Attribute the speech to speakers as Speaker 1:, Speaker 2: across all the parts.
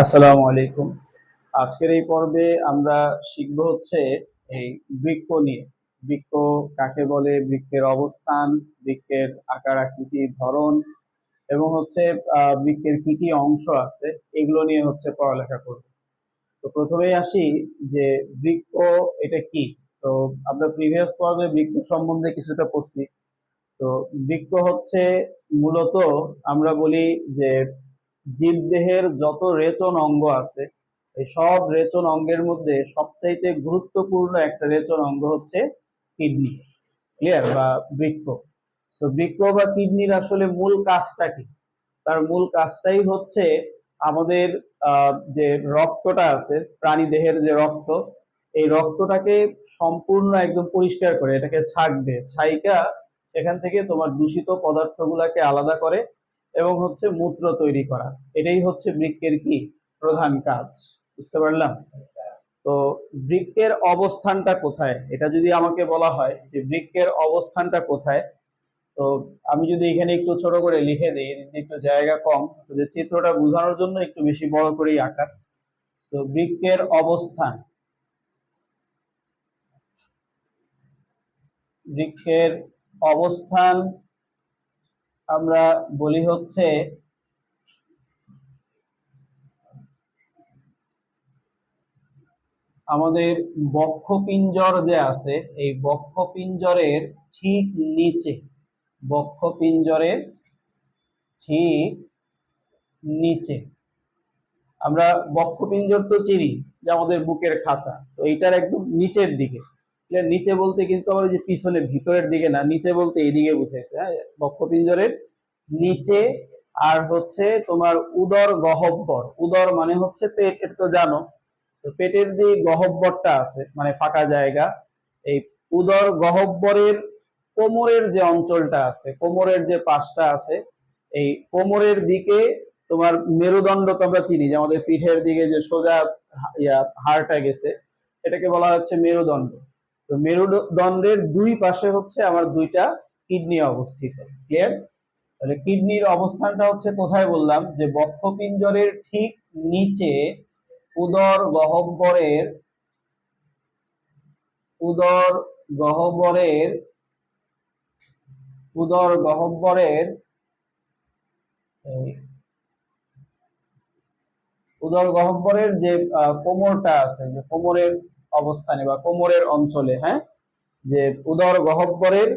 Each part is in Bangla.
Speaker 1: আসসালামু আলাইকুম। আজকের এই পর্বে আমরা শিখব হচ্ছে এই বৃক্ষ নিয়ে। বৃক্ষ কাকে বলে, বৃক্ষের অবস্থান, বৃক্ষের আকার, আকৃতি, ধরন এবং হচ্ছে বৃক্ষের কি কি অংশ আছে, এগুলো নিয়ে হচ্ছে পড়ালেখা করব। তো প্রথমেই আসি যে বৃক্ষ এটা কি? তো আমরা প্রিভিয়াস পর্বে বৃক্ষ সম্বন্ধে কিছুটা পড়ছি। তো বৃক্ষ হচ্ছে মূলত আমরা বলি যে জীবদেহের যত রেচন অঙ্গ আছে, এই সব রেচন অঙ্গের মধ্যে সবচাইতে গুরুত্বপূর্ণ একটা রেচন অঙ্গ হচ্ছে কিডনি। ক্লিয়ার বা বৃক্ষ। তো বৃক্ক বা কিডনির আসলে মূল কাজটা কি? তার মূল কাজটাই হচ্ছে আমাদের যে রক্তটা আছে প্রাণী দেহের যে রক্ত, এই রক্তটাকে সম্পূর্ণ একদম পরিষ্কার করে, এটাকে ছাকবে। ছাইকা সেখান থেকে তোমার দূষিত পদার্থগুলাকে আলাদা করে এবং হচ্ছে মূত্র তৈরি করা। এটাই হচ্ছে বৃক্কের কি? প্রধান কাজ। বুঝতে পারলাম? তো বৃক্কের অবস্থানটা কোথায়? এটা যদি আমাকে বলা হয় যে বৃক্কের অবস্থানটা কোথায়, তো আমি যদি এখানে একটু ছোট করে লিখে দিই একটু জায়গা কম, যে চিত্রটা বোঝানোর জন্য একটু বেশি বড় করেই আঁকা। তো বৃক্কের অবস্থান। বৃক্ষের অবস্থান আমরা বলি হচ্ছে আমাদের বক্ষপিঞ্জর যে আছে, এই বক্ষপিঞ্জরের ঠিক নিচে, বক্ষপিঞ্জরের ঠিক নিচে। আমরা বক্ষপিঞ্জর তো চিনি যে আমাদের বুকের খাঁচা, তো এইটার একদম নিচের দিকে। নিচে বলতে কিন্তু আবার যে পিছনে, ভিতরের দিকে না, নিচে বলতে এইদিকে বুঝাইছে হ্যাঁ? বক্ষপিঞ্জরের নিচে আর হচ্ছে তোমার উদর গহব্বর। উদর মানে হচ্ছে পেট এটা তো জানো, তো পেটের যে গহব্বরটা আছে মানে ফাঁকা জায়গা, এই উদর গহব্বরের কোমরের যে অঞ্চলটা আছে, কোমরের যে পাশটা আছে, এই কোমরের দিকে তোমার মেরুদণ্ড তো আমরা চিনি, যে আমাদের পিঠের দিকে যে সোজা হাড়টা গেছে, এটাকে বলা হচ্ছে মেরুদণ্ড। তো মেরুদণ্ডের দুই পাশে হচ্ছে আমার দুইটা কিডনি অবস্থিত ক্লিয়ার তাহলে কিডনির অবস্থানটা হচ্ছে কোথায় বললাম? যে বক্ষপিঞ্জরের ঠিক নিচে উদর গহ্বরের উদর গহ্বরের উদর গহ্বরের উদর গহ্বরের যে কোমরটা আছে, যে কোমরের অবস্থানে বা কোমরের অঞ্চলে হ্যাঁ? যে উদর গহ্বরের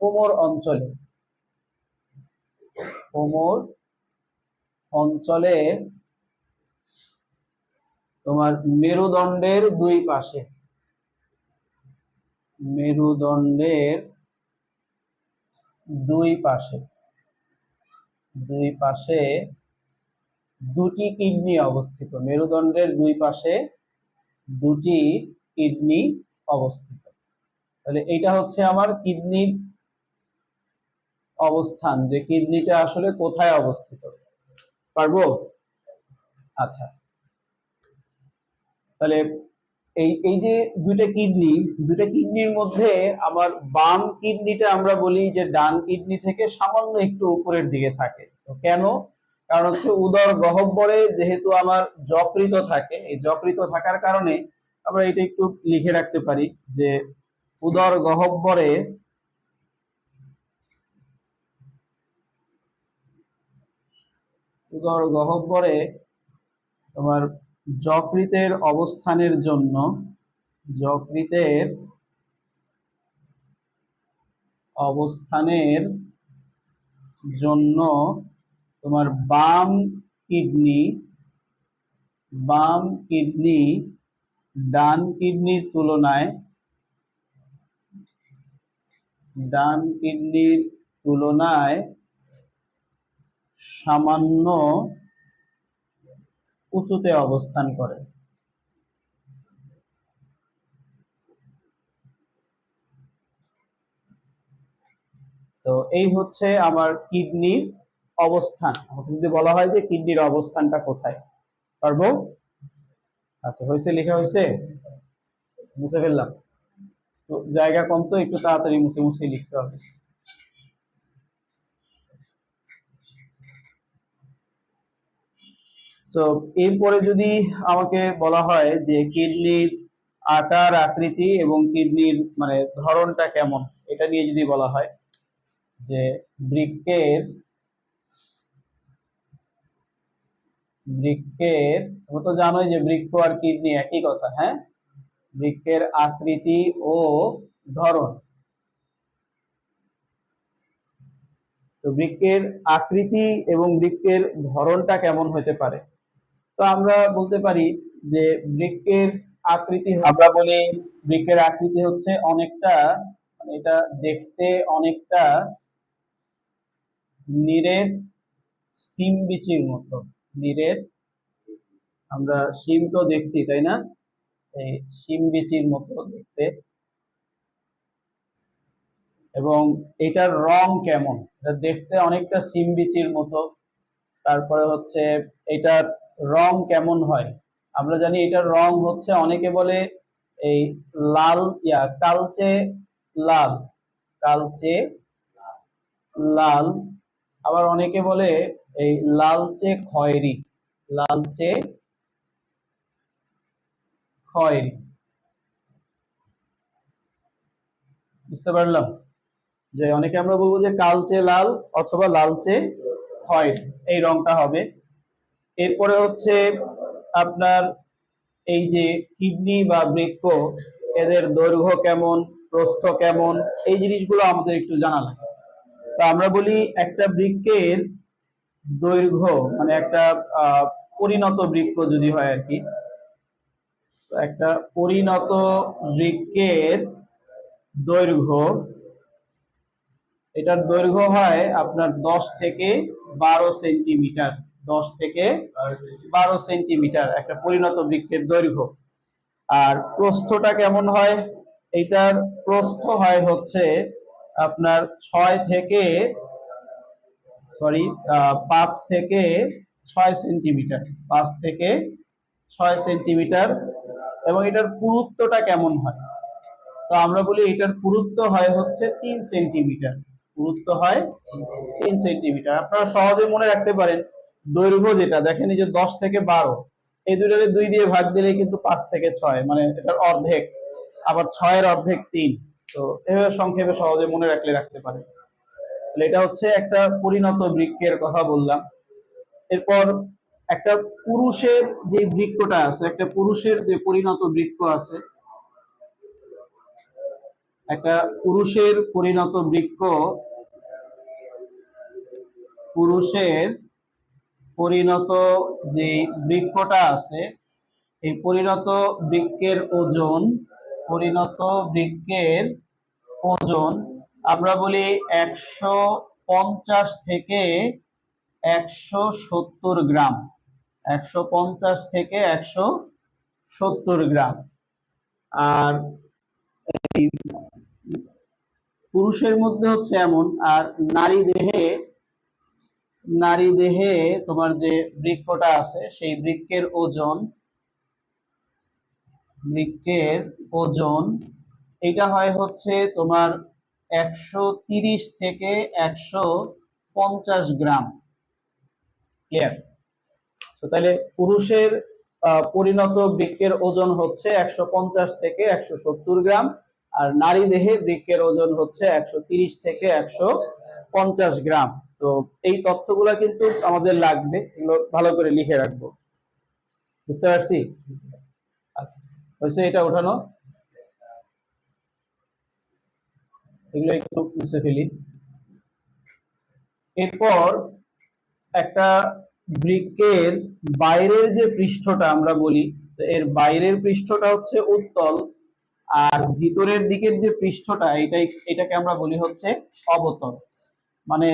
Speaker 1: কোমর অঞ্চলে কোমর অঞ্চলে তোমার মেরুদণ্ডের দুই পাশে, মেরুদণ্ডের দুই পাশে দুই পাশে দুটি কিডনি অবস্থিত, মেরুদণ্ডের দুই পাশে দুটি কিডনি অবস্থিত। তাহলে এইটা হচ্ছে আমার কিডনির অবস্থান, যে কিডনিটা আসলে কোথায় অবস্থিত। পারব? আচ্ছা। তাহলে এই এই যে দুইটা কিডনি, দুইটা কিডনির মধ্যে আমার বাম কিডনিটা আমরা বলি যে ডান কিডনি থেকে সামান্য একটু উপরের দিকে থাকে। তো কেন? কারণ হচ্ছে উদর গহ্বরে যেহেতু আমার যকৃত থাকে, এই যকৃত থাকার কারণে আমরা এটা একটু লিখে রাখতে পারি যে উদর গহ্বরে উদর গহ্বরে তোমার যকৃতের অবস্থানের জন্য, যকৃতের অবস্থানের জন্য তোমার বাম কিডনি বাম কিডনি ডান কিডনির তুলনায়, ডান কিডনির তুলনায় সামান্য উঁচুতে অবস্থান করে। তো এই হচ্ছে আমার কিডনির অবস্থান। যদি বলা হয় যে কিডনির অবস্থানটা কোথায়, পারব? আচ্ছা হয়েছে লেখা হয়েছে মুছে ফেললাম। তো জায়গা কম তো, একটু তাড়াতাড়ি মুছে মুছে লিখতে হবে। সো এরপরে যদি আমাকে বলা হয় যে কিডনির আকার, আকৃতি এবং কিডনির মানে ধরনটা কেমন, এটা নিয়ে যদি বলা হয়, যে বৃক্কের বৃক্কের তুমি তো জানোই যে বৃক্ক আর কিডনি একই কথা হ্যাঁ? বৃক্কের আকৃতি ও ধরন। তো বৃক্কের আকৃতি এবং বৃক্কের ধরনটা কেমন হতে পারে? তো আমরা বলতে পারি যে বৃক্কের আকৃতি আমরা বলি বৃক্কের আকৃতি হচ্ছে অনেকটা মানে এটা দেখতে অনেকটা নিরেট সিম বিচির মতো। নিরেট আমরা শিম তো দেখছি, তাই না? এই শিম বিচির মতো দেখতে। এবং এটার রং কেমন? এটা দেখতে অনেকটা সিম বিচির মতো। তারপরে হচ্ছে এটার রং কেমন হয়? আমরা জানি এটার রং হচ্ছে, অনেকে বলে এই লাল, ইয়া, কালচে লাল কালচে লাল। আবার অনেকে বলে এই লালচে খয়েরি লালচে খয়েরি। বুঝতে পারলাম? যে অনেকে আমরা বলব যে কালচে লাল অথবা লালচে খয়েরি, এই রংটা হবে। এরপরে হচ্ছে আপনার এই যে কিডনি বা বৃক্ক এদের দৈর্ঘ্য কেমন, প্রস্থ কেমন, এই জিনিসগুলো আমাদের একটু জানা লাগে। তো আমরা বলি একটা বৃক্কের দৈর্ঘ্য মানে একটা পরিণত বৃক্ক যদি হয় আর কি একটা পরিণত বৃক্কের দৈর্ঘ্য, এটার দৈর্ঘ্য হয় আপনার দশ থেকে বারো সেন্টিমিটার, দশ থেকে বারো সেন্টিমিটার একটা পরিণত বৃক্ষের দৈর্ঘ্য। আর প্রস্থটা কেমন হয়? এটার প্রস্থ হয় হচ্ছে আপনার ছয় থেকে সরি পাঁচ থেকে ছয় সেন্টিমিটার, পাঁচ থেকে ছয় সেন্টিমিটার, এবং এটার পুরুত্বটা কেমন হয়? তো আমরা বলি এটার পুরুত্ব হয় হচ্ছে তিন সেন্টিমিটার। পুরুত্ব হয় তিন সেন্টিমিটার। আপনারা সহজে মনে রাখতে পারেন দৈর্ঘ্য যেটা, দেখেন এই যে দশ থেকে বারো, এই দুইটাকে দুই দিয়ে ভাগ দিলে কিন্তু পাঁচ থেকে ছয় মানে এটার অর্ধেক, আবার ছয়ের অর্ধেক তিন। তো এভাবে সংক্ষেপে সহজে মনে রাখলে রাখতে পারেন। তাহলে এটা হচ্ছে একটা পরিণত বৃক্ষের কথা বললাম। এরপর একটা পুরুষের যে বৃক্ষটা আছে, একটা পুরুষের যে পরিণত বৃক্ষ আছে, একটা পুরুষের পরিণত বৃক্ষ পুরুষের পরিণত যে বৃক্ষটা আছে, এই পরিণত বৃক্ষের ওজন, পরিণত বৃক্ষের ওজন আমরা বলি একশো পঞ্চাশ থেকে একশো সত্তর গ্রাম। একশো পঞ্চাশ থেকে একশো সত্তর গ্রাম। আর পুরুষের মধ্যে হচ্ছে এমন, আর নারী দেহে নারী দেহে তোমার যে বৃক্ষটা আছে, সেই বৃক্ষের ওজন বৃক্ষের ওজন, এটা হয় হচ্ছে তোমার একশো তিরিশ থেকে একশো পঞ্চাশ গ্রাম। ক্লিয়ার তাহলে পুরুষের পরিণত বৃক্ষের ওজন হচ্ছে একশো পঞ্চাশ থেকে একশো সত্তর গ্রাম, আর নারী দেহে বৃক্ষের ওজন হচ্ছে একশো তিরিশ থেকে একশো পঞ্চাশ গ্রাম। তো, এই তথ্যগুলা কিন্তু আমাদের লাগবে, এগুলো ভালো করে লিখে রাখব। বুঝতে পারছি? আচ্ছা হয়েছে এটা ওঠানো। এগুলো একটু মুছে ফেলি। এরপর একটা বৃক্ষের বাইরের যে পৃষ্ঠটা আমরা বলি এর বাইরের পৃষ্ঠটা হচ্ছে উত্তল আর ভিতরের দিকের যে পৃষ্ঠটা এটাই এটাকে আমরা বলি হচ্ছে অবতল। মানে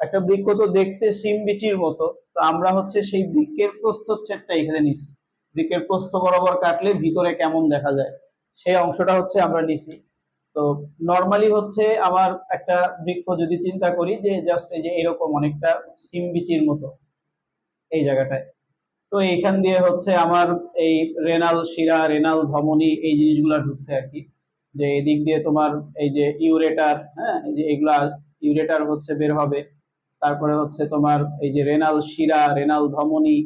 Speaker 1: একটা বৃক্ষ তো দেখতে সিম বিচির মতো, তো আমরা হচ্ছে সেই বৃক্ষের প্রস্থচ্ছেদটা এখানে নিছি। বৃক্ষের প্রস্থ বরাবর কাটলে ভিতরে কেমন দেখা যায়, সেই অংশটা হচ্ছে আমরা নিছি। তো নর্মালি হচ্ছে আমার একটা বৃক্ষ যদি চিন্তা করি যে জাস্ট এই যে এরকম অনেকটা সিম বিচির মতো এই জায়গাটায়। তো এইখান দিয়ে হচ্ছে আমার এই রেনাল শিরা রেনাল ধমনী এই জিনিসগুলা ঢুকছে আর কি। যে এদিক দিয়ে তোমার এই যে ইউরেটার হ্যাঁ এই যে এগুলা ইউরেটার হচ্ছে বের হবে। তারপরে হচ্ছে তোমার এই যে রেনাল শিরা রেনাল ধমনী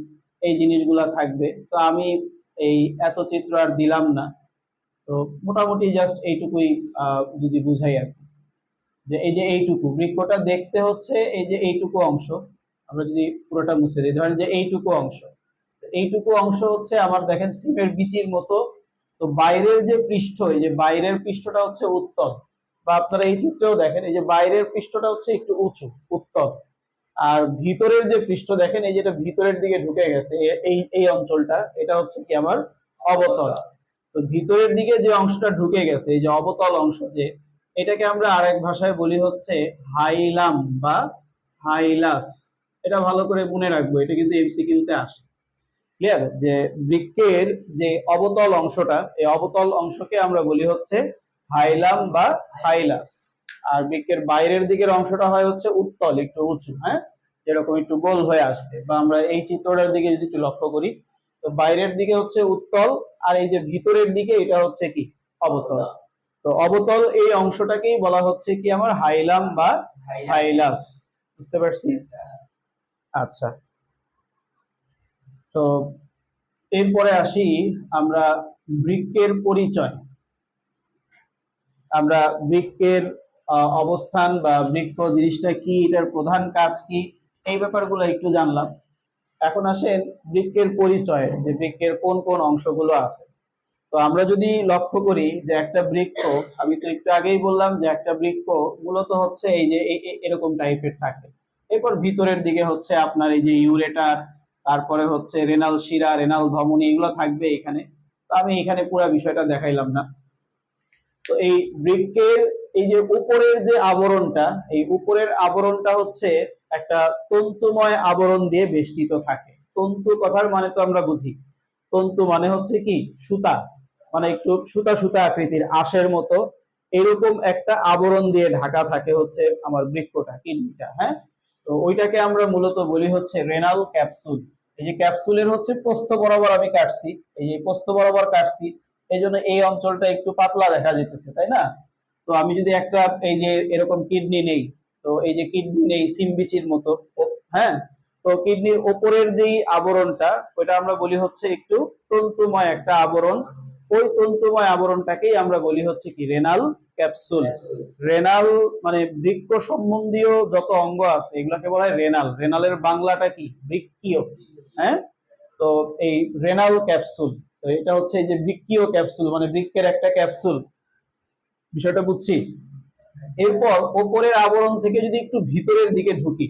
Speaker 1: এই জিনিসগুলা থাকবে। তো আমি এই এত চিত্র আর দিলাম না। তো মোটামুটি জাস্ট এইটুকুই যদি বুঝাই আর কি। যে এই যে এইটুকু, বৃক্ষটা দেখতে হচ্ছে এই যে এইটুকু অংশ। আমরা যদি পুরোটা মুছে দিই, ধরেন যে এইটুকু অংশ। এইটুকু অংশ হচ্ছে আমার দেখেন সিমের বিচির মতো। তো বাইরের যে পৃষ্ঠ, এই যে বাইরের পৃষ্ঠটা হচ্ছে উত্তল বা আপনারা এই চিত্রেও দেখেন, এই যে বাইরের পৃষ্ঠটা হচ্ছে একটু উঁচু উত্তল আর ভিতরের যে পৃষ্ঠ, দেখেন এই যেটা ভিতরের দিকে ঢুকে গেছে, এই এই অঞ্চলটা, এটা হচ্ছে কি আমার অবতল। তো ভিতরের দিকে যে অংশটা ঢুকে গেছে, এই যে অবতল অংশ, যে এটাকে আমরা আরেক ভাষায় বলি হচ্ছে হাইলাম বা হাইলাস। এটা ভালো করে মনে রাখব, এটা কিন্তু এমসিকিউতে আসে। ক্লিয়ার যে বৃক্ষের যে অবতল অংশটা, এই অবতল অংশকে আমরা বলি হচ্ছে হাইলাম বা হাইলাস। আর বৃক্ষের বাইরের দিকের অংশটা হয় হচ্ছে উত্তল, একটু উঁচু হ্যাঁ? যেরকম একটু গোল হয়ে আসবে। বা আমরা এই চিত্রটার দিকে যদি একটু লক্ষ্য করি তো বাইরের দিকে হচ্ছে উত্তল আর এই যে ভিতরের দিকে এটা হচ্ছে কি? অবতল। তো অবতল এই অংশটাকেই বলা হচ্ছে কি আমার হাইলাম বা হাইলাস। বুঝতে পারছি? আচ্ছা। তো এরপরে আসি আমরা বৃক্ষের পরিচয়। আমরা বৃক্ষের আহ, অবস্থান বা বৃক্ষ জিনিসটা কি? এটার প্রধান কাজ কি? এই ব্যাপারগুলো একটু জানলাম। এখন আসেন বৃক্ষের পরিচয়, যে বৃক্ষের কোন কোন অংশগুলো আছে। তো আমরা যদি লক্ষ্য করি যে একটা বৃক্ষ আমি তো একটু আগেই বললাম যে একটা বৃক্ষ মূলত হচ্ছে এই যে এরকম টাইপের থাকে। এরপর ভিতরের দিকে হচ্ছে আপনার এই যে ইউরেটার, তারপরে হচ্ছে রেনাল শিরা, রেনাল ধমনী, এগুলো থাকবে এখানে। তো আমি এখানে পুরো বিষয়টা দেখাইলাম না। তো এই বৃক্ষের এই যে উপরের যে আবরণটা, এই উপরের আবরণটা হচ্ছে একটা তন্তুময় আবরণ দিয়ে বেষ্টিত থাকে। তন্তু কথার মানে তো আমরা বুঝি। তন্তু মানে হচ্ছে কি? সুতা। মানে একটু সুতা সুতা আকৃতির আঁশের মতো। এরকম একটা আবরণ দিয়ে ঢাকা থাকে হচ্ছে আমার বৃক্ষটা, কিডনিটা হ্যাঁ? তো ওইটাকে আমরা মূলত বলি হচ্ছে রেনাল ক্যাপসুল এই যে ক্যাপসুলের হচ্ছে প্রস্থ বরাবর আমি কাটছি। এই যে প্রস্থ বরাবর কাটছি। এই জন্য এই অঞ্চলটা একটু পাতলা দেখা যেতেছে, তাই না? তো আমি যদি একটা এই যে এরকম কিডনি নেই তো এই যে কিডনি নেই সিমবিচির মতো। হ্যাঁ? তো কিডনির ওপরের যেই আবরণটা, ওইটা আমরা বলি হচ্ছে একটু তন্তুময় একটা আবরণ। ওই তন্তুময় আবরণটাকেই আমরা বলি হচ্ছে কি? রেনাল ক্যাপসুল রেনাল মানে বৃক্ষ সম্বন্ধীয় যত অঙ্গ আছে, এগুলাকে বলা হয় রেনাল রেনালের বাংলাটা কি? বৃক্ষীয়। হ্যাঁ? তো এই রেনাল ক্যাপসুল তো এটা হচ্ছে এই যে বৃক্ষীয় ক্যাপসুল মানে বৃক্ষের একটা ক্যাপসুল বিষয়টা বুঝছি? এরপর ওপরের আবরণ থেকে যদি একটু ভিতরের দিকে ঢুকি,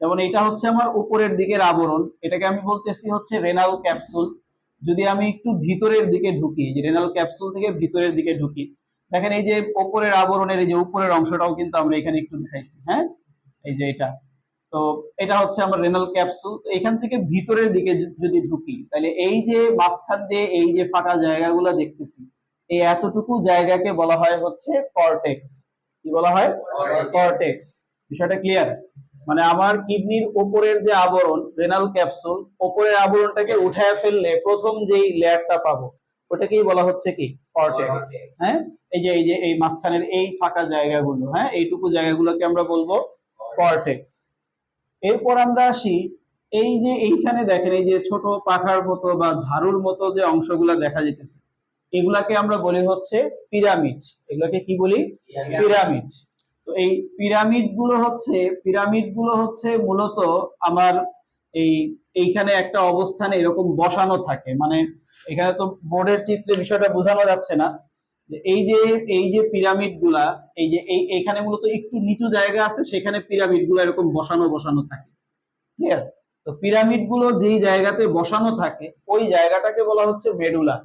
Speaker 1: যেমন এটা হচ্ছে আমার উপরের দিকের আবরণ, এটাকে আমি বলতেছি হচ্ছে রেনাল ক্যাপসুল যদি আমি একটু ভিতরের দিকে ঢুকি যে রেনাল ক্যাপসুল থেকে ভিতরের দিকে ঢুকি, দেখেন এই যে উপরের আবরণের এই যে উপরের অংশটাও কিন্তু আমরা এখানে একটু দেখাইছি হ্যাঁ? এই যে এটা। তো এটা হচ্ছে আমার রেনাল ক্যাপসুল এখান থেকে ভিতরের দিকে যদি ঢুকি, তাহলে এই যে মাঝখান দিয়ে এই যে ফাঁকা জায়গাগুলো দেখতেছি, এই এতটুকু জায়গাকে বলা হয় হচ্ছে কর্টেক্স কি বলা হয়? কর্টেক্স বিষয়টা ক্লিয়ার মানে আমার কিডনির উপরের যে আবরণ রেনাল ক্যাপসুল উপরের আবরণটাকে উঠায় ফেললে প্রথম যেই লেয়ারটা পাবো ওটাকেই বলা হচ্ছে কি? কর্টেক্স হ্যাঁ? এই যে এই যে এই মাঝখানের এই ফাঁকা জায়গাগুলো হ্যাঁ? এইটুকু জায়গাগুলোকে আমরা বলব কর্টেক্স এরপর আমরা আসি এই যে এইখানে দেখেন এই যে ছোট পাখার মতো বা ঝাড়ুর মতো যে অংশগুলো দেখা যেতেছে এগুলাকে আমরা বলি হচ্ছে পিরামিড। এগুলাকে কি বলি? পিরামিড। তো এই পিরামিডগুলো হচ্ছে পিরামিডগুলো হচ্ছে মূলত আমার এই এইখানে একটা অবস্থানে এরকম বসানো থাকে। মানে এখানে তো বোর্ডের চিত্রে বিষয়টা বোঝানো যাচ্ছে না। যে এই যে এই যে পিরামিডগুলা এই যে এই এইখানে মূলত একটু নিচু জায়গা আছে সেখানে পিরামিডগুলো এরকম বসানো বসানো থাকে। ক্লিয়ার তো পিরামিডগুলো যেই জায়গাতে বসানো থাকে ওই জায়গাটাকে বলা হচ্ছে মেডুলা।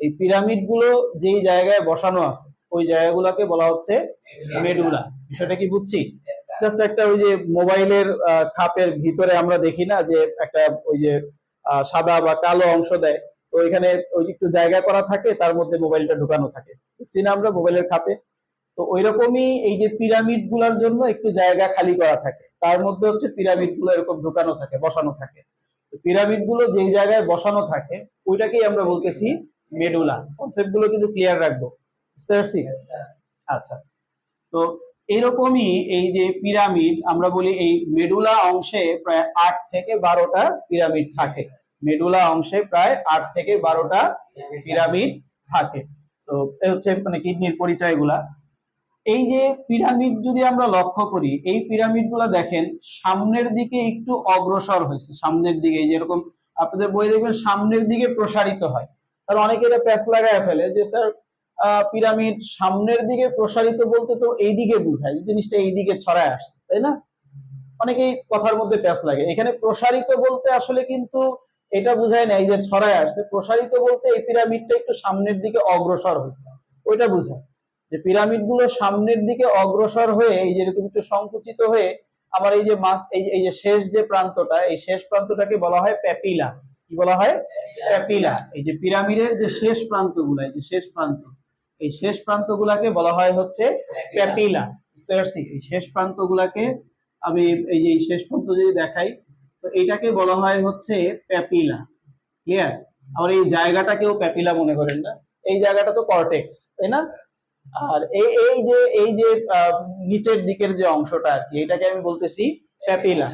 Speaker 1: এই পিরামিডগুলো যেই জায়গায় বসানো আছে, ওই জায়গাগুলোকে বলা হচ্ছে মেডুলা বিষয়টা কি বুঝছি? জাস্ট একটা ওই যে মোবাইলের খাপের ভিতরে আমরা দেখি না যে একটা ওই যে সাদা বা কালো অংশ দেয়। তো এখানে ওই একটু জায়গা করা থাকে, তার মধ্যে মোবাইলটা ঢুকানো থাকে। দেখছি না আমরা মোবাইলের খাপে? তো ওইরকমই এই যে পিরামিডগুলার জন্য একটু জায়গা খালি করা থাকে। তার মধ্যে হচ্ছে পিরামিডগুলো এরকম ঢুকানো থাকে, বসানো থাকে। পিরামিডগুলো যেই জায়গায় বসানো থাকে, ওইটাকেই আমরা বলতেছি মেডুলা। কনসেপ্টগুলো কিন্তু ক্লিয়ার রাখব। বুঝতে পারছি? আচ্ছা। তো এইরকমই এই যে পিরামিড আমরা বলি এই মেডুলা অংশে প্রায় আট থেকে বারোটা পিরামিড থাকে। মেডুলা অংশে প্রায় আট থেকে বারোটা পিরামিড থাকে। তো এই হচ্ছে মানে কিডনির পরিচয়গুলা। এই যে পিরামিড যদি আমরা লক্ষ্য করি এই পিরামিডগুলা দেখেন সামনের দিকে একটু অগ্রসর হয়েছে। সামনের দিকে এই যেরকম আপনাদের বই দেখবেন সামনের দিকে প্রসারিত হয়। তাহলে অনেকে এটা প্যাচ লাগায় ফেলে যে, স্যার পিরামিড সামনের দিকে প্রসারিত বলতে তো এই দিকে বোঝায় জিনিসটা এই দিকে ছড়ায় আসছে, তাই না? অনেকেই কথার মধ্যে প্যাচ লাগে। এখানে প্রসারিত বলতে আসলে কিন্তু এটা বোঝায় না এই যে ছড়ায় আসছে। প্রসারিত বলতে এই পিরামিডটা একটু সামনের দিকে অগ্রসর হয়েছে, ওইটা বুঝায়। যে পিরামিডগুলো সামনের দিকে অগ্রসর হয়ে এই যে এরকম একটু সংকুচিত হয়ে, আমার এই যে মাস এই যে শেষ যে প্রান্তটা, এই শেষ প্রান্তটাকে বলা হয় প্যাপিলা। কি বলা হয়? প্যাপিলা এই যে পিরামিডের যে শেষ প্রান্তগুলো, এই যে শেষ প্রান্ত, এই শেষ প্রান্তগুলাকে বলা হয় হচ্ছে প্যাপিলা বুঝতে পারছি? এই শেষ প্রান্তগুলাকে আমি এই যে শেষ প্রান্ত যদি দেখাই, তো এটাকে বলা হয় হচ্ছে প্যাপিলা ক্লিয়ার আমার এই জায়গাটাকেও প্যাপিলা মনে করেন না। এই জায়গাটা তো কর্টেক্স তাই না? আর এই এই যে এই যে নিচের দিকের যে অংশটা আর কি, এটাকে আমি বলতেছি প্যাপিলা।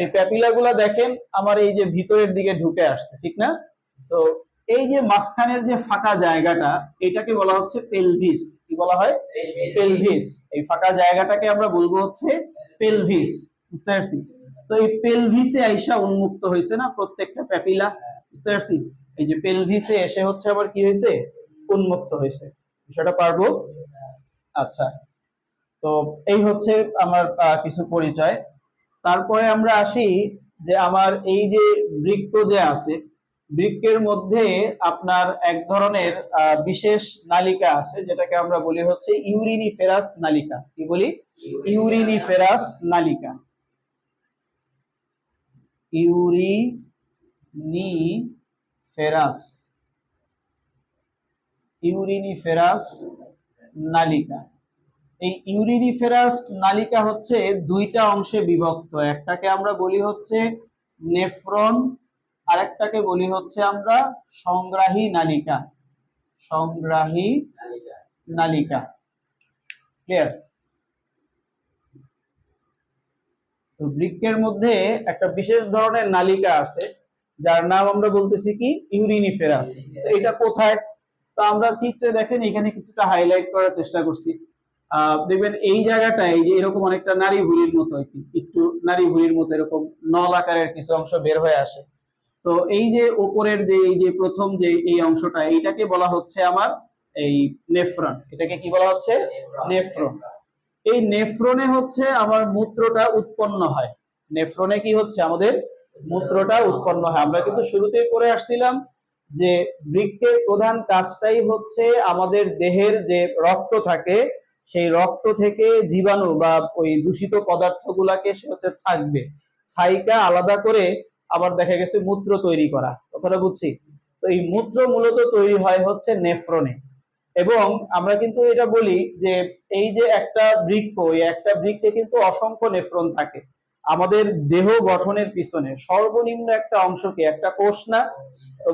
Speaker 1: এই প্যাপিলা গুলা দেখেন আমার এই যে ভিতরের দিকে ঢুকে আসছে ঠিক না? তো এই যে মাঝখানের যে ফাঁকা জায়গাটা এটাকে বলা হচ্ছে পেলভিস কি বলা হয়? পেলভিস এই ফাঁকা জায়গাটাকে আমরা বলব হচ্ছে পেলভিস বুঝতে পারছি? তো এই পেলভিসে আইসা উন্মুক্ত হয়েছে না প্রত্যেকটা প্যাপিলা? বুঝতে পারছি? এই যে পেলভিসে এসে হচ্ছে আবার কি হয়েছে? উন্মুক্ত হয়েছে। বিষয়টা পারব? আচ্ছা। তো এই হচ্ছে আমার কিছু পরিচয়। তারপরে আমরা আসি যে আমার এই যে বৃক্ক যে আছে বৃক্কের মধ্যে আপনার এক ধরনের বিশেষ নালিকা আছে, যেটাকে আমরা বলি হচ্ছে ইউরিনিফেরাস নালিকা। কি বলি? ইউরিনিফেরাস নালিকা। ইউরিনিফেরাস। ইউরিনিফেরাস নালিকা। এই ইউরিনিফেরাস নালিকা হচ্ছে দুইটা অংশে বিভক্ত। একটাকে আমরা বলি হচ্ছে নেফ্রন আরেকটাকে বলি হচ্ছে আমরা সংগ্রাহী নালিকা। সংগ্রাহী নালিকা। ক্লিয়ার তো বৃক্কের মধ্যে একটা বিশেষ ধরনের নালিকা আছে যার নাম আমরা বলতেছি কি? ইউরিনিফেরাস। এটা কোথায়? তো আমরা চিত্রে দেখেন এখানে কিছুটা হাইলাইট করার চেষ্টা করছি। দেখবেন এই জায়গাটা এই যে এরকম অনেকটা নারী ভুঁড়ির মতো একটু নারী ভুঁড়ির মতো এরকম নল আকারের কিছু অংশ বের হয়ে আসে। তো এই যে উপরের যে এই যে প্রথম যে এই অংশটা এইটাকে বলা হচ্ছে আমার এই নেফ্রন। এটাকে কি বলা হচ্ছে? নেফ্রন। এই নেফ্রনে হচ্ছে আমার মূত্রটা উৎপন্ন হয়। নেফ্রনে কি হচ্ছে? আমাদের মূত্রটা উৎপন্ন হয়। আমরা কিন্তু শুরুতেই পড়ে আসছিলাম যে বৃক্কের প্রধান কাজটাই হচ্ছে আমাদের দেহের যে রক্ত থাকে সেই রক্ত থেকে জীবাণু বা ওই দূষিত পদার্থগুলাকে সে হচ্ছে ছাকবে। ছাইকা আলাদা করে আবার দেখা গেছে মূত্র তৈরি করা। কথাটা বুঝছি? তো এই মূত্র মূলত তৈরি হয় হচ্ছে নেফ্রনে। এবং আমরা কিন্তু এটা বলি যে এই যে একটা বৃক্ষ এই একটা বৃক্ষে কিন্তু অসংখ্য নেফ্রন থাকে। আমাদের দেহ গঠনের পিছনে সর্বনিম্ন একটা অংশকে, একটা কোষ না?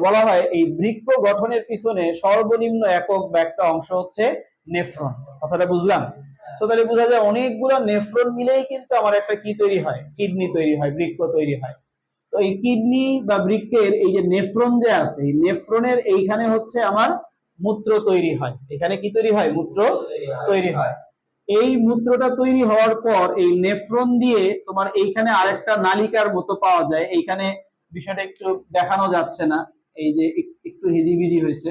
Speaker 1: বলা হয় এই বৃক্ষ গঠনের পিছনে সর্বনিম্ন একক বা একটা অংশ হচ্ছে নেফ্রন, কথাটা বুঝলাম? তো তাহলে বোঝা যায় অনেকগুলো নেফ্রন মিলেই কিন্তু আমার একটা কি তৈরি হয়? কিডনি তৈরি হয়, বৃক্ক তৈরি হয়। তো এই কিডনি বা বৃক্কের এই যে নেফ্রন যে আছে, এই নেফ্রনের এইখানে হচ্ছে আমার মূত্র তৈরি হয়। এখানে কি তৈরি হয়? মূত্র তৈরি হয়। এই মূত্রটা তৈরি হওয়ার পর এই নেফ্রন দিয়ে তোমার এইখানে আরেকটা নালিকার মতো পাওয়া যায়। এইখানে বিষয়টা একটু দেখানো যাচ্ছে না। এই যে একটু হিজিবিজি হয়েছে।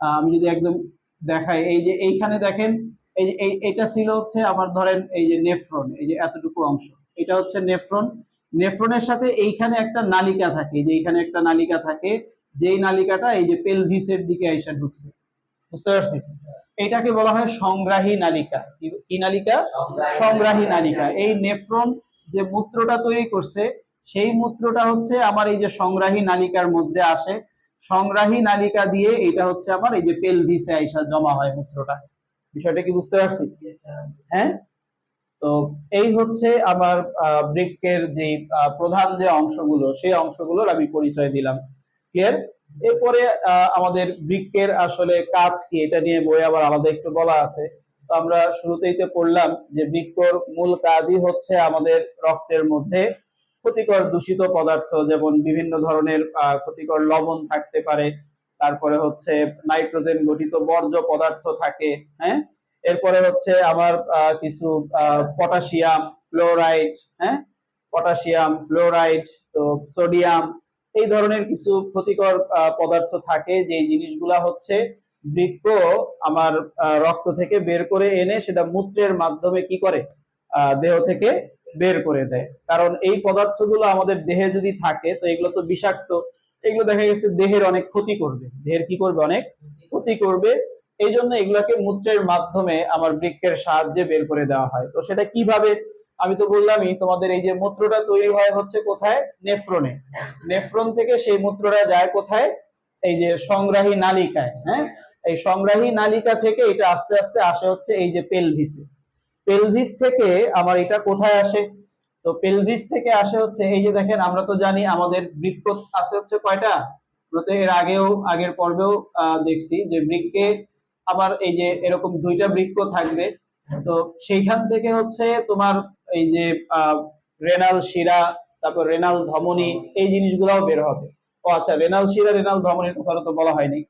Speaker 1: আমি যদি একদম দেখাই এই যে এইখানে দেখেন এই যে এটা ছিল হচ্ছে আমার ধরেন এই যে নেফ্রন এই যে এতটুকু অংশ। এটা হচ্ছে নেফ্রন। নেফ্রনের সাথে এইখানে একটা নালিকা থাকে। যে এইখানে একটা নালিকা থাকে। যেই নালিকাটা এই যে পেলভিসের দিকে আইসা ঢুকছে। বুঝতে পারছি? এটাকে বলা হয় সংগ্রাহী নালিকা। কি নালিকা? সংগ্রাহী নালিকা। এই নেফ্রন যে মূত্রটা তৈরি করছে সেই মূত্রটা হচ্ছে আমার এই যে সংগ্রাহী নালিকার মধ্যে আসে। সংগ্রাহী নালিকা দিয়ে এটা হচ্ছে আমার এই যে পেলভিসে আইসা জমা হয় মূত্রটা। বিষয়টা কি বুঝতে পারছি? হ্যাঁ? তো এই হচ্ছে আমার বৃক্কের যে প্রধান যে অংশগুলো সেই অংশগুলোর আমি পরিচয় দিলাম। ক্লিয়ার এরপরে আহ, আমাদের বৃক্কের আসলে কাজ কি এটা নিয়ে বই আবার আলাদা একটু বলা আছে। তো আমরা শুরুতেই তো পড়লাম যে বৃক্কর মূল কাজই হচ্ছে আমাদের রক্তের মধ্যে ক্ষতিকর দূষিত পদার্থ, যেমন বিভিন্ন ধরনের ক্ষতিকর লবণ থাকতে পারে, তারপরে হচ্ছে নাইট্রোজেন গঠিত বর্জ্য পদার্থ থাকে হ্যাঁ? এরপরে হচ্ছে আমার কিছু পটাশিয়াম ক্লোরাইড হ্যাঁ? পটাশিয়াম, ফ্লোরাইড, তো সোডিয়াম, এই ধরনের কিছু ক্ষতিকর পদার্থ থাকে যে জিনিসগুলা হচ্ছে বৃক্ক আমার রক্ত থেকে বের করে এনে সেটা মূত্রের মাধ্যমে কি করে? দেহ থেকে বের করে দেয়। কারণ এই পদার্থগুলো আমাদের দেহে যদি থাকে, তো এগুলো তো বিষাক্ত, এগুলো দেখা গেছে দেহের অনেক ক্ষতি করবে। দেহের কি করবে? অনেক ক্ষতি করবে। এই জন্য এগুলাকে মূত্রের মাধ্যমে আমার বৃক্কের সাহায্যে বের করে দেওয়া হয়। তো সেটা কীভাবে? আমি তো বললামই, তোমাদের এই যে মূত্রটা তৈরি হয় হচ্ছে কোথায়? নেফ্রনে। নেফ্রন থেকে সেই মূত্রটা যায় কোথায়? এই যে সংগ্রাহী নালিকায় হ্যাঁ? এই সংগ্রাহী নালিকা থেকে এটা আস্তে আস্তে আসে হচ্ছে এই যে পেলভিসে। পেলভিস থেকে আমার এটা কোথায় আসে? তো পেলভিস থেকে আসে হচ্ছে, এই যে দেখেন, আমরা তো জানি আমাদের বৃক্ক আছে হচ্ছে কয়টা? এর আগেও, আগের পর্বেও দেখছি যে বৃক্কে আবার এই যে এরকম দুইটা বৃক্ক থাকবে। তো সেইখান থেকে হচ্ছে তোমার এই যে রেনাল শিরা, তারপর রেনাল ধমনী, এই জিনিসগুলাও বের হবে। ও আচ্ছা রেনাল শিরা রেনাল ধমনীর কথা তো বলা হয়নি।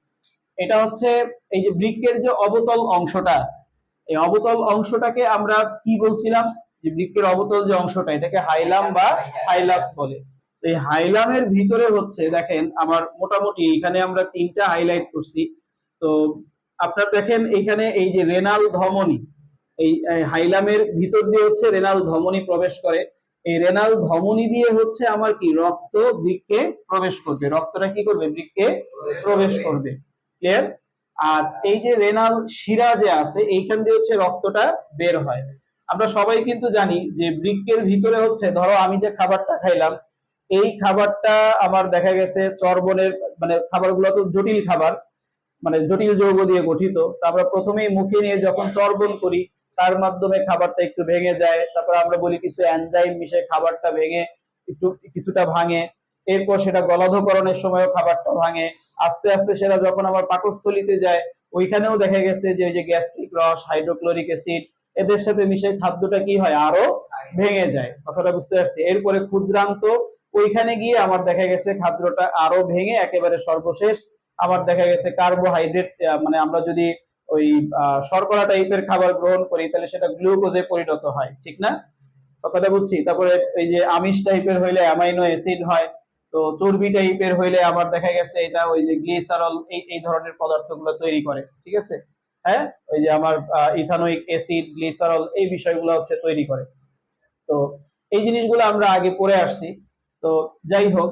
Speaker 1: এটা হচ্ছে এই যে বৃক্কের যে অবতল অংশটা আছে এই অবতল অংশটাকে আমরা কি বলছিলাম? যে বৃক্কের অবতল যে অংশটা, এটাকে হাইলাম বা হাইলাস বলে। এই হাইলামের ভিতরে হচ্ছে, দেখেন, আমার মোটামুটি এখানে আমরা তিনটা হাইলাইট করছি। তো আপনার দেখেন, এখানে এই যে রেনাল ধমনী, এই হাইলামের ভিতর দিয়ে হচ্ছে রেনাল ধমনী প্রবেশ করে। এই রেনাল ধমনী দিয়ে হচ্ছে আমার কি? রক্ত বৃক্কে প্রবেশ করবে। রক্তটা কি করবে? বৃক্কে প্রবেশ করবে। ক্লিয়ার আর এই যে রেনাল শিরা যে আছে, এইখান দিয়ে হচ্ছে রক্তটা বের হয়। আমরা সবাই কিন্তু জানি যে বৃক্কের ভিতরে হচ্ছে, ধরো আমি যে খাবারটা খাইলাম, এই খাবারটা আমার দেখা গেছে চর্বণের মানে খাবারগুলো তো জটিল খাবার মানে জটিল যৌগ দিয়ে গঠিত। আমরা প্রথমেই মুখে নিয়ে যখন চর্বণ করি, তার মাধ্যমে খাবারটা একটু ভেঙে যায়। তারপর আমরা বলি কিছু এনজাইম মিশে খাবারটা ভেঙে, একটু, কিছুটা ভাঙে। এরপর সেটা গলাধকরণের সময়ও খাবারটা ভাঙে। আস্তে আস্তে সেটা যখন আমার পাকস্থলিতে যায়, ওইখানেও দেখা গেছে যে ওই যে গ্যাস্ট্রিক রস, হাইড্রোক্লোরিক অ্যাসিড, এদের সাথে মিশে খাদ্যটা কি হয়? আরও ভেঙে যায়। কথাটা বুঝতে পারছি। এরপরে ক্ষুদ্রান্ত, ওইখানে গিয়ে আমার দেখা গেছে খাদ্যটা আরও ভেঙে একেবারে সর্বশেষ আমার দেখা গেছে কার্বোহাইড্রেট মানে আমরা যদি ওই শর্করা টাইপের খাবার গ্রহণ করি, তাহলে সেটা গ্লুকোজে পরিণত হয়। ঠিক না? কথাটা বুঝছি? তারপরে এই যে আমিষ টাইপের হইলে অ্যামাইনো অ্যাসিড হয় তো চর্বি টাইপের হইলে আবার দেখা গেছে এটা ওই যে গ্লিসারল এই এই ধরনের পদার্থগুলো তৈরি করে, ঠিক আছে? হ্যাঁ? ওই যে আমার ইথানোইক অ্যাসিড গ্লিসারল এই বিষয়গুলো হচ্ছে তৈরি করে। তো এই জিনিসগুলো আমরা আগে পড়ে আসছি। তো যাই হোক,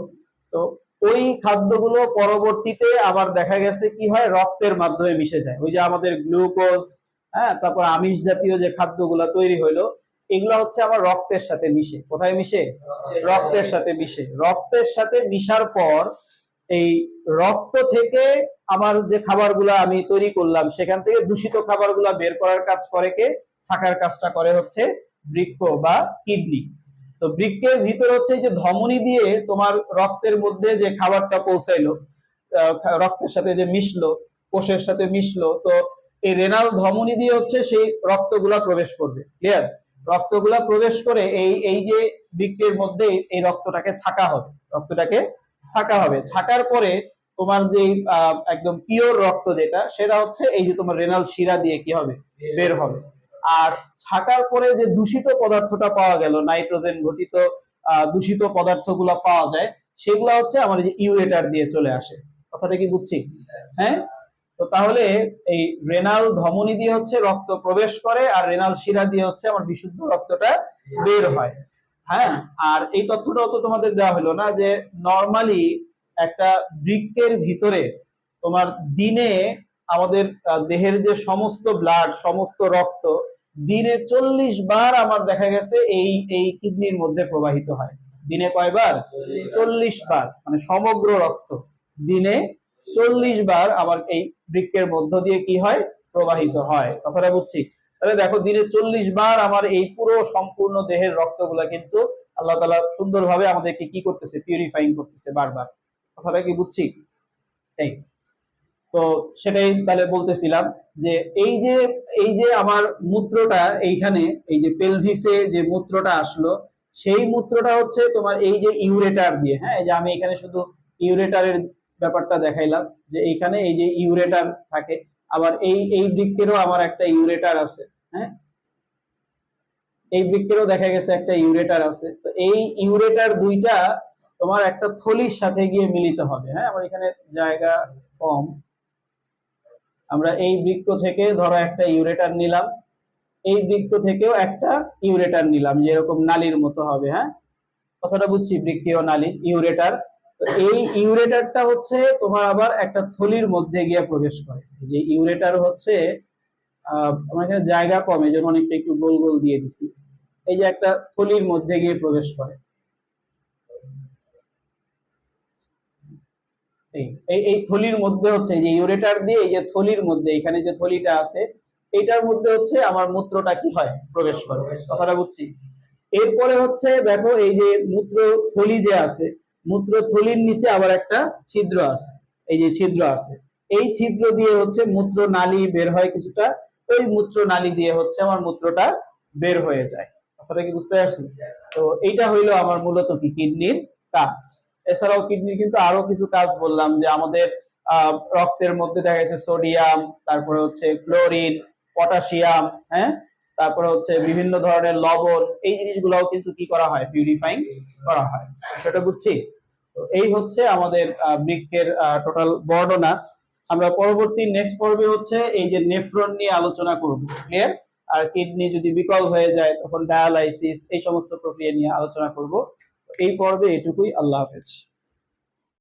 Speaker 1: তো ওই খাদ্যগুলো পরবর্তীতে আবার দেখা গেছে কি হয়? রক্তের মাধ্যমে মিশে যায়। ওই যে আমাদের গ্লুকোজ হ্যাঁ? তারপর আমিষ জাতীয় যে খাদ্যগুলো তৈরি হইল এগুলো হচ্ছে আমার রক্তের সাথে মিশে। কোথায় মিশে? রক্তের সাথে মিশে। রক্তের সাথে মিশার পর এই রক্ত থেকে আমার যে খাবারগুলো আমি তৈরি করলাম, সেখান থেকে দূষিত খাবারগুলো বের করার কাজ করে কে? ছাকার কাজটা করে হচ্ছে বৃক্ক বা কিডনি। তো বৃক্কের ভিতর হচ্ছে যে ধমনী দিয়ে তোমার রক্তের মধ্যে যে খাবারটা পৌঁছাইলো রক্তের সাথে যে মিশলো, কোষের সাথে মিশলো, তো এই রেনাল ধমনী দিয়ে হচ্ছে সেই রক্তগুলা প্রবেশ করবে। ক্লিয়ার রক্তগুলা প্রবেশ করে এই এই যে বৃক্কের মধ্যে এই রক্তটাকে ছাকা হবে। রক্তটাকে ছাকা হবে। ছাকার পরে তোমার যে একদম পিওর রক্ত যেটা, সেটা হচ্ছে এই যে তোমার রেনাল শিরা দিয়ে কি হবে? বের হবে। আর ছাকার পরে যে দূষিত পদার্থটা পাওয়া গেল, নাইট্রোজেন ঘটিত দূষিত পদার্থগুলো পাওয়া যায়, সেগুলো হচ্ছে আমার যে ইউরেটার দিয়ে চলে আসে। কথাটা কি বুঝছি? হ্যাঁ? তো তাহলে এই রেনাল ধমনী দিয়ে হচ্ছে রক্ত প্রবেশ করে, আর রেনাল শিরা দিয়ে হচ্ছে আমার বিশুদ্ধ রক্তটা বের হয়। হ্যাঁ? আর এই তথ্যটাও তো তোমাদের দেওয়া হলো না যে নর্মালি একটা বৃক্কের ভিতরে তোমার দিনে আমাদের দেহের যে সমস্ত ব্লাড সমস্ত রক্ত, দিনে চল্লিশ বার আমার দেখা গেছে এই এই কিডনির মধ্যে প্রবাহিত হয়। দিনে কয়বার? চল্লিশ বার। মানে সমগ্র রক্ত দিনে চল্লিশ বার আমার এই বৃক্কের মধ্য দিয়ে কি হয়? প্রবাহিত হয়। কথাটা বুঝছি? তাহলে দেখো, দিনে চল্লিশ বার আমার এই পুরো সম্পূর্ণ দেহের রক্তগুলা কিন্তু আল্লাহ তালা সুন্দরভাবে আমাদেরকে কি করতেছে? পিউরিফাইং করতেছে বারবার। কথাটা কি বুঝছি? এই। তো সেটাই তাহলে বলতেছিলাম যে এই যে এই যে আমার মূত্রটা এইখানে, এই যে পেলভিসে যে মূত্রটা আসলো, সেই মূত্রটা হচ্ছে তোমার এই যে ইউরেটার দিয়ে হ্যাঁ? এই যে আমি এখানে শুধু ইউরেটারের ব্যাপারটা দেখাইলাম যে এইখানে এই যে ইউরেটার থাকে, আবার এই এই বৃক্ষেরও আমার একটা ইউরেটার আছে হ্যাঁ? এই বৃক্ষেরও দেখা গেছে একটা ইউরেটার আছে। তো এই ইউরেটার দুইটা তোমার একটা থলির সাথে গিয়ে মিলিত হবে হ্যাঁ? আমার এখানে জায়গা কম। আমরা এই বৃক্ষ থেকে ধরো একটা ইউরেটার নিলাম, এই বৃক্ষ থেকেও একটা ইউরেটার নিলাম, যেরকম নালীর মতো হবে হ্যাঁ? কথাটা বুঝছি, বৃক্ষীয় নালী, ইউরেটার। এই ইউরেটারটা হচ্ছে তোমার আবার একটা থলির মধ্যে গিয়ে প্রবেশ করে। যে ইউরেটার হচ্ছে আমার জায়গা কম, এই জন্য অনেকটা একটু গোল গোল দিয়ে দিছি। এই যে একটা থলির মধ্যে গিয়ে প্রবেশ করে। এই এই থলির মধ্যে হচ্ছে যে ইউরেটার দিয়ে এই যে থলির মধ্যে, এখানে যে থলিটা আছে এটার মধ্যে হচ্ছে আমার মূত্রটা কি হয়? প্রবেশ করে। কথাটা বুঝছি? এরপরে হচ্ছে, দেখো এই যে মূত্র থলি যে আছে মূত্র থলির নিচে আবার একটা ছিদ্র আছে। এই যে ছিদ্র আছে। এই ছিদ্র দিয়ে হচ্ছে মূত্র নালী বের হয় কিছুটা। ওই মূত্র নালী দিয়ে হচ্ছে আমার মূত্রটা বের হয়ে যায়। কথাটা কি বুঝতে পারছি? তো এইটা হইল আমার মূলত কি? কিডনির কাজ। এছাড়াও কিডনির কিন্তু আরও কিছু কাজ বললাম যে আমাদের রক্তের মধ্যে দেখা যাচ্ছে সোডিয়াম, তারপরে হচ্ছে ক্লোরিন, পটাশিয়াম হ্যাঁ? তারপরে হচ্ছে বিভিন্ন ধরনের লবণ এই জিনিসগুলোও কিন্তু কি করা হয়? পিউরিফাইং করা হয়। সেটা বুঝছি? এই হচ্ছে আমাদের আহ, বৃক্কের টোটাল বর্ণনা। আমরা পরবর্তী নেক্সট পর্বে হচ্ছে এই যে নেফ্রন নিয়ে আলোচনা করব। ক্লিয়ার আর কিডনি যদি বিকল হয়ে যায় তখন ডায়ালাইসিস এই সমস্ত প্রক্রিয়া নিয়ে আলোচনা করব। এই পর্বে এটুকুই। আল্লাহ হাফেজ।